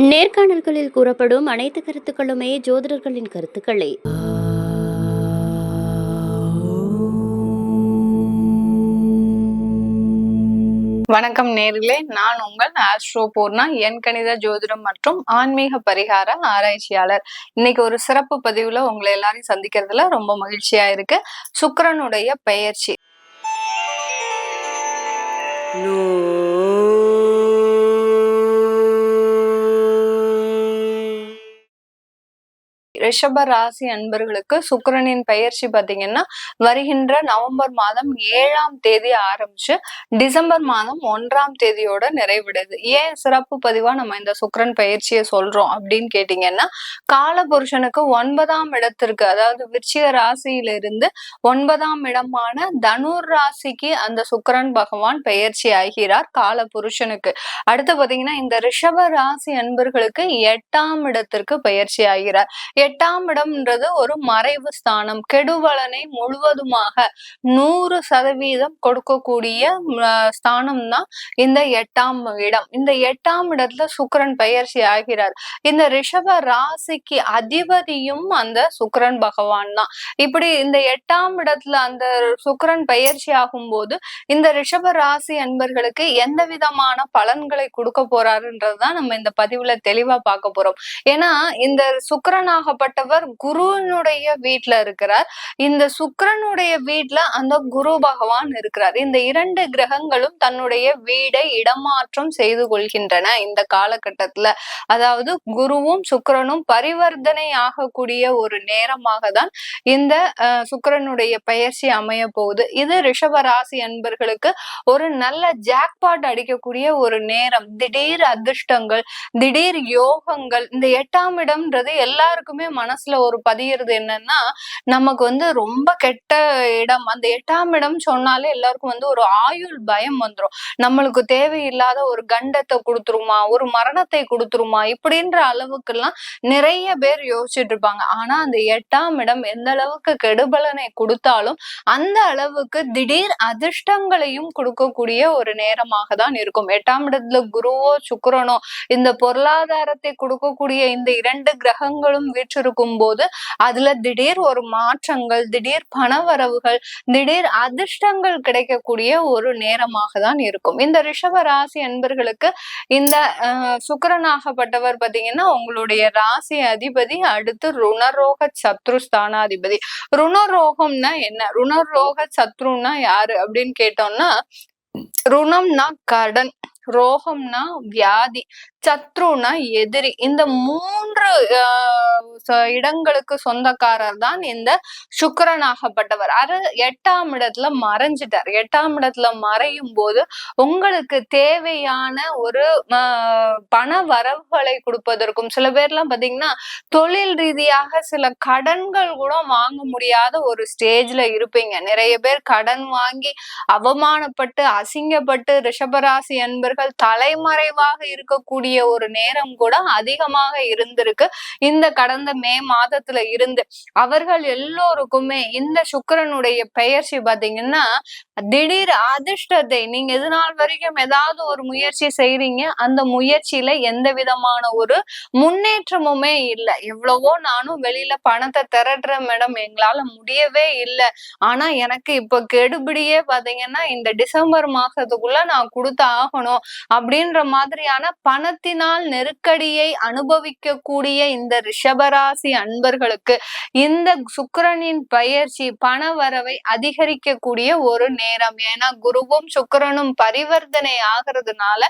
நேர்காணல்களில் கூறப்படும் அனைத்து கருத்துக்களுமே ஜோதிடர்களின் கருத்துக்களே. வணக்கம் நேர்களே நான் உங்கள் ஆஸ்ட்ரோ பூர்ணா என் கணித ஜோதிடம் மற்றும் ஆன்மீக பரிகார ஆராய்ச்சியாளர். இன்னைக்கு ஒரு சிறப்பு பதிவுல உங்களை எல்லாரையும் சந்திக்கிறதுல ரொம்ப மகிழ்ச்சியா இருக்கு. சுக்கிரனுடைய பெயர்ச்சி. ரிஷப ராசி அன்பர்களுக்கு சுக்கிரனின் பெயர்ச்சி பாத்தீங்கன்னா வருகின்ற நவம்பர் மாதம் ஏழாம் தேதி ஆரம்பிச்சு டிசம்பர் மாதம் ஒன்றாம் தேதியோட நிறைவிடுது. ஏன் சிறப்பு பதிவா நம்ம இந்த சுக்கிரன் பயிற்சியை சொல்றோம் அப்படின்னு கேட்டீங்கன்னா கால புருஷனுக்கு ஒன்பதாம் இடத்திற்கு அதாவது விருச்சிக ராசியிலிருந்து ஒன்பதாம் இடமான தனுர் ராசிக்கு அந்த சுக்கிரன் பகவான் பெயர்ச்சி ஆகிறார் கால புருஷனுக்கு அடுத்து பாத்தீங்கன்னா இந்த ரிஷப ராசி அன்பர்களுக்கு எட்டாம் இடத்திற்கு பயிற்சி ஆகிறார். எட்டாம் இடம்ன்றது ஒரு மறைவு ஸ்தானம். கெடுவலனை முழுவதுமாக நூறு சதவீதம் கொடுக்கக்கூடிய ஸ்தானம் தான் இந்த எட்டாம் இடம். இந்த எட்டாம் இடத்துல சுக்கரன் பயிற்சி ஆகிறார். இந்த ரிஷப ராசிக்கு அதிபதியும் அந்த சுக்கரன் பகவான் தான். இப்படி இந்த எட்டாம் இடத்துல அந்த சுக்கரன் பயிற்சி ஆகும் போது இந்த ரிஷப ராசி அன்பர்களுக்கு எந்த விதமான பலன்களை கொடுக்க போறாருன்றதுதான் நம்ம இந்த பதிவுல தெளிவா பார்க்க போறோம். ஏன்னா இந்த சுக்கரனாகப்பட்ட சம்பந்தப்பட்டவர் குருனுடைய வீட்டுல இருக்கிறார். இந்த சுக்கரனுடைய வீட்டுல அந்த குரு பகவான் இருக்கிறார். இந்த இரண்டு கிரகங்களும் தன்னுடைய வீடை இடமாற்றம் செய்து கொள்கின்றன இந்த காலகட்டத்துல. அதாவது குருவும் சுக்கரனும் பரிவர்த்தனை ஆகக்கூடிய ஒரு நேரமாக தான் இந்த சுக்கரனுடைய பயிற்சி அமைய போகுது. இது ரிஷபராசி அன்பர்களுக்கு ஒரு நல்ல ஜாக்பாட் அடிக்கக்கூடிய ஒரு நேரம். திடீர் அதிர்ஷ்டங்கள் திடீர் யோகங்கள் இந்த எட்டாம் இடம்ன்றது எல்லாருக்குமே மனசுல ஒரு பதியிறது என்னன்னா நமக்கு வந்து ரொம்ப கெட்ட இடம் அந்த எட்டாம் இடம் சொன்னாலே எல்லாருக்கும் வந்து ஒரு ஆயுள் பயம் வந்துடும் நம்மளுக்கு தேவையில்லாத ஒரு கண்டத்தை கொடுத்துருமா ஒரு மரணத்தை கொடுத்துருமா இப்படின்ற அளவுக்கு எல்லாம் நிறைய பேர் யோசிச்சுட்டு இருப்பாங்க. ஆனா அந்த எட்டாம் இடம் எந்த அளவுக்கு கெடுபலனை கொடுத்தாலும் அந்த அளவுக்கு திடீர் அதிர்ஷ்டங்களையும் கொடுக்கக்கூடிய ஒரு நேரமாக தான் இருக்கும். எட்டாம் இடத்துல குருவோ சுக்கரனோ இந்த பொருளாதாரத்தை கொடுக்கக்கூடிய இந்த இரண்டு கிரகங்களும் வீற்று இருக்கும் போது அதுல திடீர் ஒரு மாற்றங்கள் திடீர் பணவரவுகள் திடீர் அதிர்ஷ்டங்கள் கிடைக்கக்கூடிய ஒரு நேரமாக தான் இருக்கும். இந்த ரிஷப ராசி அன்பர்களுக்கு இந்த சுக்கரனாகப்பட்டவர் பாத்தீங்கன்னா உங்களுடைய ராசி அதிபதி அடுத்து ருணரோக சத்ரு ஸ்தானாதிபதி ருணரோகம்னா என்ன? ருணரோக சத்ருன்னா யாரு அப்படின்னு கேட்டோம்னா ருணம்னா கடன் ரோகம்னா வியாதி சத்ருனா எதிரி. இந்த மூன்று இடங்களுக்கு சொந்தக்காரர் தான் இந்த சுக்கரனாகப்பட்டவர் அது எட்டாம் இடத்துல மறைஞ்சிட்டார். எட்டாம் இடத்துல மறையும் போது உங்களுக்கு தேவையான ஒரு பண வரவுகளை கொடுப்பதற்கும் சில பேர்லாம் பாத்தீங்கன்னா தொழில் ரீதியாக சில கடன்கள் கூட வாங்க முடியாத ஒரு ஸ்டேஜ்ல இருப்பீங்க. நிறைய பேர் கடன் வாங்கி அவமானப்பட்டு அசிங்கப்பட்டு ரிஷபராசி அன்பர்கள் தலைமறைவாக இருக்கக்கூடிய ஒரு நேரம் கூட அதிகமாக இருந்திருக்கு. இந்த கடந்த மே மாதத்துல இருந்து அவர்கள் எல்லோருக்குமே இந்த சுக்கரனுடைய பெயர்ச்சி பாத்தீங்கன்னா திடீர் அதிர்ஷ்டத்தை நீங்க எது நாள் வரைக்கும் ஏதாவது ஒரு முயற்சி செய்றீங்க அந்த முயற்சியில எந்த விதமான ஒரு முன்னேற்றமுமே இல்லை. எவ்வளவோ நானும் வெளியில பணத்தை திரட்டுற மேடம் எங்களால முடியவே இல்லை. ஆனா எனக்கு இப்ப கெடுபிடியே பாத்தீங்கன்னா இந்த டிசம்பர் மாசத்துக்குள்ள நான் கொடுத்து ஆகணும். அப்படின்ற மாதிரியான பணத்தினால் நெருக்கடியை அனுபவிக்க அனுபவிக்கக்கூடிய இந்த ரிஷபராசி அன்பர்களுக்கு இந்த சுக்கரனின் பயிற்சி பண வரவை அதிகரிக்கக்கூடிய ஒரு நேரம். ஏன்னா குருவும் சுக்கரனும் பரிவர்த்தனை ஆகிறதுனால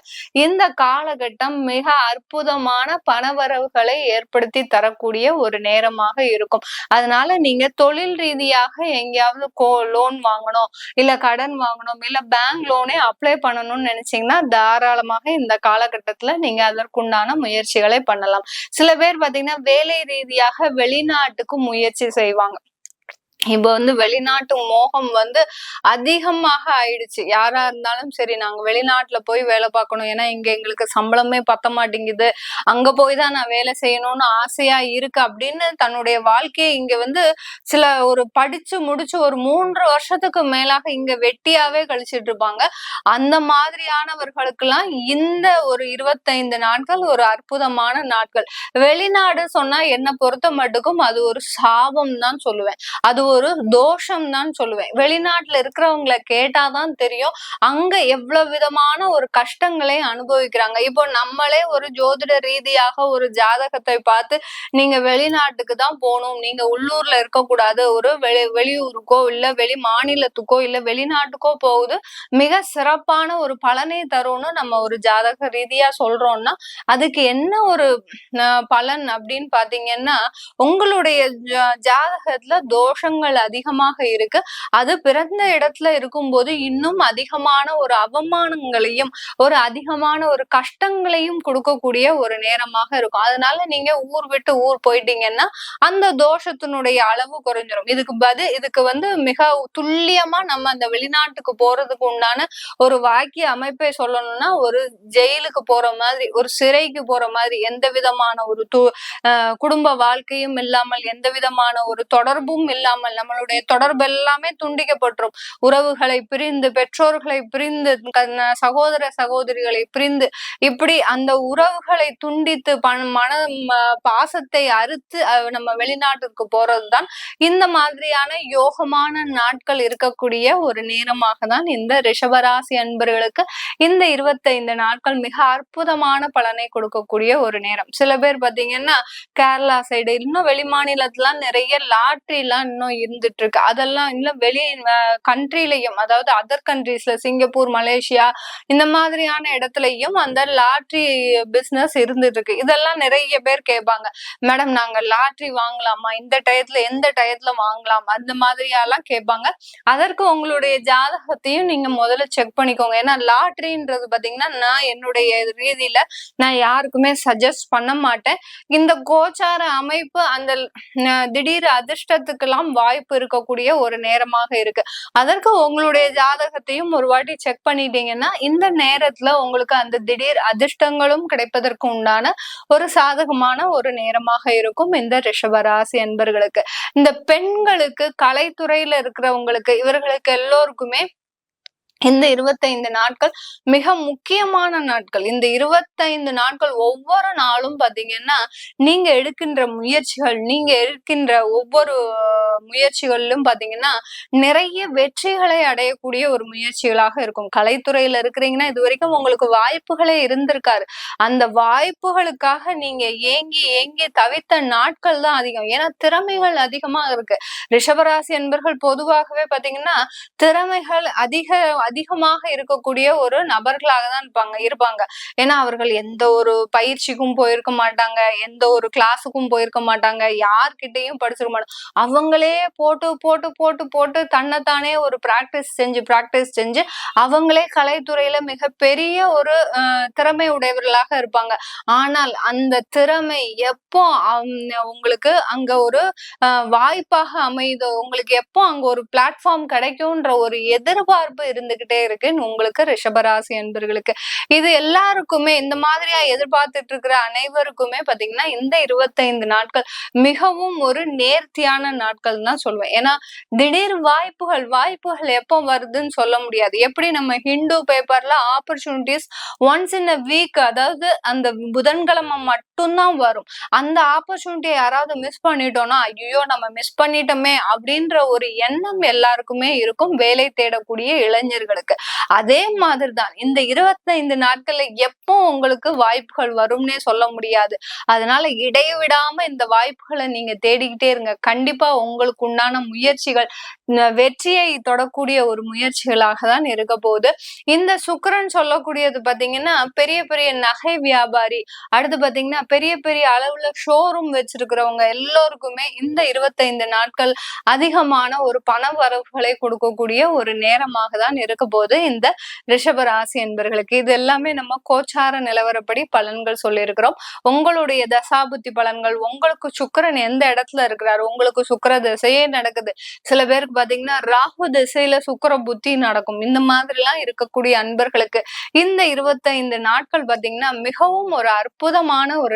இந்த காலகட்டம் மிக அற்புதமான பணவரவுகளை ஏற்படுத்தி தரக்கூடிய ஒரு நேரமாக இருக்கும். அதனால நீங்க தொழில் ரீதியாக எங்கேயாவது கோ லோன் வாங்கணும் இல்ல கடன் வாங்கணும் இல்ல பேங்க் லோனே அப்ளை பண்ணணும்னு நினைச்சீங்கன்னா தாராளமாக இந்த காலகட்டத்துல நீங்க அதற்குண்டான முயற்சிகளை பண்ணலாம். சில பேர் பாத்தீங்கன்னா வேலை ரீதியாக வெளிநாட்டுக்கு முயற்சி செய்வாங்க. இப்ப வந்து வெளிநாட்டு மோகம் வந்து அதிகமாக ஆயிடுச்சு. யாரா இருந்தாலும் சரி நாங்க வெளிநாட்டுல போய் வேலை பார்க்கணும். ஏன்னா இங்க எங்களுக்கு சம்பளமே பத்த மாட்டேங்குது. அங்க போய் தான் நான் வேலை செய்யணும்னு ஆசையா இருக்கு அப்படின்னு தன்னுடைய வாழ்க்கையை இங்க வந்து சில ஒரு படிச்சு முடிச்சு ஒரு மூன்று வருஷத்துக்கு மேலாக இங்க வெட்டியாவே கழிச்சிட்டு இருப்பாங்க. அந்த மாதிரியானவர்களுக்கெல்லாம் இந்த ஒரு இருபத்தைந்து நாட்கள் ஒரு அற்புதமான நாட்கள். வெளிநாடு சொன்னா என்ன பொறுத்த மட்டுக்கும் அது ஒரு சாபம் தான் சொல்லுவேன். அது ஒரு தோஷம் தான் சொல்லுவேன். வெளிநாட்டுல இருக்கிறவங்களை கேட்டாதான் தெரியும். அங்க எவ்வளவு விதமான ஒரு கஷ்டங்களை அனுபவிக்கிறாங்க. இப்போ நம்மளே ஒரு ஜோதிட ரீதியாக ஒரு ஜாதகத்தை பார்த்து நீங்க வெளிநாட்டுக்கு தான் போகணும் நீங்க உள்ளூர்ல இருக்கக்கூடாது ஒரு வெளி வெளியூருக்கோ இல்ல வெளி மாநிலத்துக்கோ இல்ல வெளிநாட்டுக்கோ போகுது. மிக சிறப்பான ஒரு பலனை தரும்னு நம்ம ஒரு ஜாதக ரீதியா சொல்றோம்னா அதுக்கு என்ன ஒரு அஹ், பலன் அப்படின்னு பாத்தீங்கன்னா உங்களுடைய ஜாதகத்துல தோஷங்கள் அதிகமாக இருக்கு. அது பிறந்த இடத்துல இருக்கும்போது இன்னும் அதிகமான ஒரு அவமானங்களையும் ஒரு அதிகமான ஒரு கஷ்டங்களையும் கொடுக்கக்கூடிய ஒரு நேரமாக இருக்கும். அதனால நீங்க ஊர் விட்டு ஊர் போயிட்டீங்கன்னா அந்த தோஷத்தினுடைய அளவு குறைஞ்சிரும். இதுக்கு பதில் இதுக்கு வந்து மிக துல்லியமா நம்ம அந்த வெளிநாட்டுக்கு போறதுக்கு உண்டான ஒரு வாக்கிய அமைப்பை சொல்லணும்னா ஒரு ஜெயிலுக்கு போற மாதிரி ஒரு சிறைக்கு போற மாதிரி எந்த விதமான ஒரு குடும்ப வாழ்க்கையும் இல்லாமல் எந்த விதமான ஒரு தொடர்பும் இல்லாமல் நம்மளுடைய தொடர்பு எல்லாமே துண்டிக்கப்பட்டுரும். உறவுகளை பிரிந்து பெற்றோர்களை பிரிந்து சகோதர சகோதரிகளை பிரிந்து இப்படி அந்த உறவுகளை துண்டித்து மன பாசத்தை அறுத்து நம்ம வெளிநாட்டிற்கு போறதுதான் இந்த மாதிரியான யோகமான நாட்கள் இருக்கக்கூடிய ஒரு நேரமாக தான் இந்த ரிஷபராசி அன்பர்களுக்கு இந்த இருபத்தைந்து நாட்கள் மிக அற்புதமான பலனை கொடுக்கக்கூடிய ஒரு நேரம். சில பேர் பாத்தீங்கன்னா கேரளா சைடு இன்னும் வெளி மாநிலத்துல நிறைய லாட்ரி எல்லாம் இன்னும் இருந்துட்டு இருக்கு அதெல்லாம் இன்னும் வெளி கண்ட்ரிலையும் அதாவது அதர் கண்ட்ரீஸ்ல சிங்கப்பூர் மலேசியா இந்த மாதிரியான இடத்துலயும் அந்த லாட்ரி பிசினஸ் இருந்துட்டு இருக்கு இதெல்லாம் நிறைய பேர் கேட்பாங்க மேடம் நாங்க லாட்ரி வாங்கலாமா? இந்த டயத்துல எந்த டயத்துல வாங்கலாம்? அந்த மாதிரியெல்லாம் கேட்பாங்க அதற்கு உங்களுடைய ஜாதகத்தையும் நீங்க முதல்ல செக் பண்ணிக்கோங்க. ஏன்னா லாட்ரின்றது பாத்தீங்கன்னா நான் என்னுடைய ரீதியில நான் யாருக்குமே சஜஸ்ட் பண்ண மாட்டேன். இந்த கோச்சார அமைப்பு அந்த திடீர் அதிர்ஷ்டத்துக்கெல்லாம் வாய்ப்பு இருக்கக்கூடிய ஒரு நேரமாக இருக்கு. அதற்கு உங்களுடைய ஜாதகத்தையும் ஒரு வாட்டி செக் பண்ணிட்டீங்கன்னா இந்த நேரத்துல உங்களுக்கு அந்த திடீர் அதிர்ஷ்டங்களும் கிடைப்பதற்கு உண்டான ஒரு சாதகமான ஒரு நேரமாக இருக்கும் இந்த ரிஷபராசி அன்பர்களுக்கு. இந்த பெண்களுக்கு கலைத்துறையில இருக்கிறவங்களுக்கு இவர்களுக்கு எல்லோருக்குமே இந்த இருபத்தைந்து நாட்கள் மிக முக்கியமான நாட்கள். இந்த இருபத்தைந்து நாட்கள் ஒவ்வொரு நாளும் பாத்தீங்கன்னா நீங்க எடுக்கின்ற முயற்சிகள் நீங்க எடுக்கின்ற ஒவ்வொரு முயற்சிகளிலும் பாத்தீங்கன்னா நிறைய வெற்றிகளை அடையக்கூடிய ஒரு முயற்சிகளாக இருக்கும். கலைத்துறையில இருக்கிறீங்கன்னா இது வரைக்கும் உங்களுக்கு வாய்ப்புகளே இருந்திருக்காரு அந்த வாய்ப்புகளுக்காக நீங்க ஏங்கி ஏங்கி தவித்த நாட்கள் தான் அதிகம். ஏன்னா திறமைகள் அதிகமா இருக்கு. ரிஷபராசி என்பர்கள் பொதுவாகவே பாத்தீங்கன்னா திறமைகள் அதிக அதிகமாக இருக்கக்கூடிய ஒரு நபர்களாக தான் இருப்பாங்க இருப்பாங்க. ஏன்னா அவர்கள் எந்த ஒரு பயிற்சிக்கும் போயிருக்க மாட்டாங்க எந்த ஒரு கிளாஸுக்கும் போயிருக்க மாட்டாங்க யார்கிட்டையும் படிச்சிருக்க மாட்டாங்க அவங்களே போட்டு போட்டு போட்டு போட்டு தன்னைத்தானே ஒரு பிராக்டிஸ் செஞ்சு ப்ராக்டிஸ் செஞ்சு அவங்களே கலைத்துறையில மிகப்பெரிய ஒரு அஹ், திறமை உடையவர்களாக இருப்பாங்க. ஆனால் அந்த திறமை எப்போ உங்களுக்கு அங்க ஒரு வாய்ப்பாக அமையுதோ உங்களுக்கு எப்போ அங்க ஒரு பிளாட்ஃபார்ம் கிடைக்கும்ன்ற ஒரு எதிர்பார்ப்பு வந்துகிட்டே இருக்குன்னு உங்களுக்கு ரிஷபராசி என்பர்களுக்கு இது எல்லாருக்குமே இந்த மாதிரியா எதிர்பார்த்துட்டு இருக்கிற அனைவருக்குமே பாத்தீங்கன்னா இந்த இருபத்தைந்து நாட்கள் மிகவும் ஒரு நேர்த்தியான நாட்கள் தான் சொல்லுவேன். ஏன்னா திடீர் வாய்ப்புகள் வாய்ப்புகள் எப்போ வருதுன்னு சொல்ல முடியாது. எப்படி நம்ம ஹிந்து பேப்பர்ல opportunities once in a week அதாவது அந்த புதன்கிழமை மட்டும் மட்டும்தான் வரும். அந்த ஆப்பர்ச்சுனிட்டியை யாராவது மிஸ் பண்ணிட்டோம்னா ஐயோ நம்ம மிஸ் பண்ணிட்டோமே அப்படின்ற ஒரு எண்ணம் எல்லாருக்குமே இருக்கும் வேலை தேடக்கூடிய இளைஞர்களுக்கு. அதே மாதிரி தான் இந்த இருபத்தைந்து நாட்கள்ல எப்போ உங்களுக்கு வாய்ப்புகள் வரும்னே சொல்ல முடியாது. அதனால இடைவிடாம இந்த வாய்ப்புகளை நீங்க தேடிக்கிட்டே இருங்க. கண்டிப்பா உங்களுக்கு உண்டான முயற்சிகள் வெற்றியை தொடக்கூடிய ஒரு முயற்சிகளாக தான் இருக்க போகுது. இந்த சுக்கரன் சொல்லக்கூடியது பாத்தீங்கன்னா பெரிய பெரிய நகை வியாபாரி. அடுத்து பாத்தீங்கன்னா பெரிய பெரிய அளவுல ஷோரூம் வச்சிருக்கிறவங்க எல்லோருக்குமே இந்த இருபத்தைந்து நாட்கள் அதிகமான ஒரு பண வரவுகளை கொடுக்கக்கூடிய ஒரு நேரமாக தான் இருக்க போது இந்த ரிஷப ராசி என்பர்களுக்கு இது எல்லாமே நம்ம கோச்சார நிலவரப்படி பலன்கள் சொல்லியிருக்கிறோம். உங்களுடைய தசாபுத்தி பலன்கள் உங்களுக்கு சுக்கரன் எந்த இடத்துல இருக்கிறாரு உங்களுக்கு சுக்கர திசையே நடக்குது. சில பேருக்கு பாத்தீங்கன்னா ராகு திசையில சுக்கர புத்தி நடக்கும். இந்த மாதிரி எல்லாம் இருக்கக்கூடிய அன்பர்களுக்கு இந்த இருபத்தைந்து நாட்கள் பாத்தீங்கன்னா மிகவும் ஒரு அற்புதமான ஒரு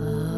Uh...